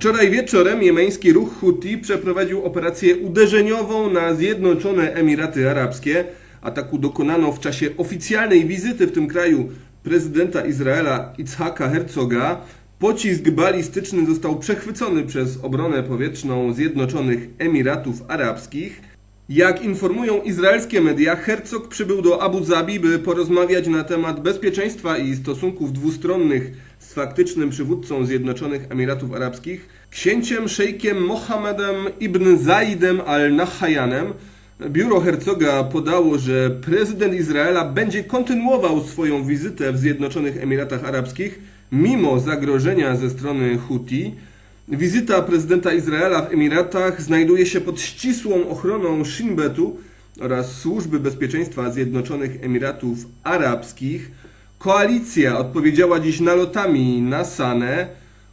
Wczoraj wieczorem jemeński ruch Houthi przeprowadził operację uderzeniową na Zjednoczone Emiraty Arabskie. Ataku dokonano w czasie oficjalnej wizyty w tym kraju prezydenta Izraela Itzhaka Herzoga. Pocisk balistyczny został przechwycony przez obronę powietrzną Zjednoczonych Emiratów Arabskich. Jak informują izraelskie media, Herzog przybył do Abu Zabi, by porozmawiać na temat bezpieczeństwa i stosunków dwustronnych z faktycznym przywódcą Zjednoczonych Emiratów Arabskich, księciem szejkiem Mohammedem ibn Zaidem al-Nahayanem. Biuro Herzoga podało, że prezydent Izraela będzie kontynuował swoją wizytę w Zjednoczonych Emiratach Arabskich mimo zagrożenia ze strony Houthi. Wizyta prezydenta Izraela w Emiratach znajduje się pod ścisłą ochroną Shin Betu oraz Służby Bezpieczeństwa Zjednoczonych Emiratów Arabskich. Koalicja odpowiedziała dziś nalotami na Sanę.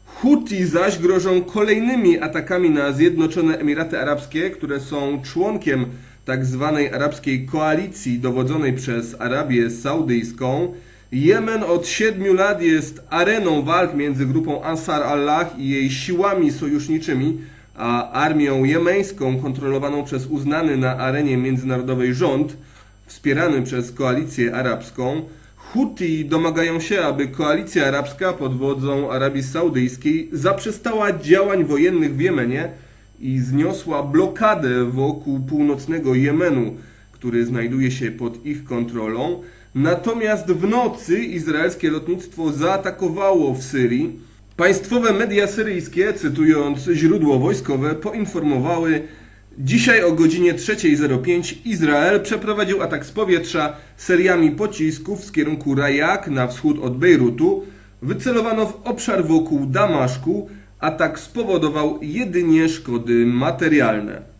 Houthi zaś grożą kolejnymi atakami na Zjednoczone Emiraty Arabskie, które są członkiem tak zwanej arabskiej koalicji dowodzonej przez Arabię Saudyjską. Jemen od siedmiu lat jest areną walk między grupą Ansar Allah i jej siłami sojuszniczymi, a armią jemeńską kontrolowaną przez uznany na arenie międzynarodowej rząd, wspierany przez koalicję arabską. Houthi domagają się, aby koalicja arabska pod wodzą Arabii Saudyjskiej zaprzestała działań wojennych w Jemenie i zniosła blokadę wokół północnego Jemenu, który znajduje się pod ich kontrolą. Natomiast w nocy izraelskie lotnictwo zaatakowało w Syrii. Państwowe media syryjskie, cytując źródło wojskowe, poinformowały, Dzisiaj o godzinie 3.05 Izrael przeprowadził atak z powietrza seriami pocisków z kierunku Rajak na wschód od Bejrutu. Wycelowano w obszar wokół Damaszku. Atak spowodował jedynie szkody materialne.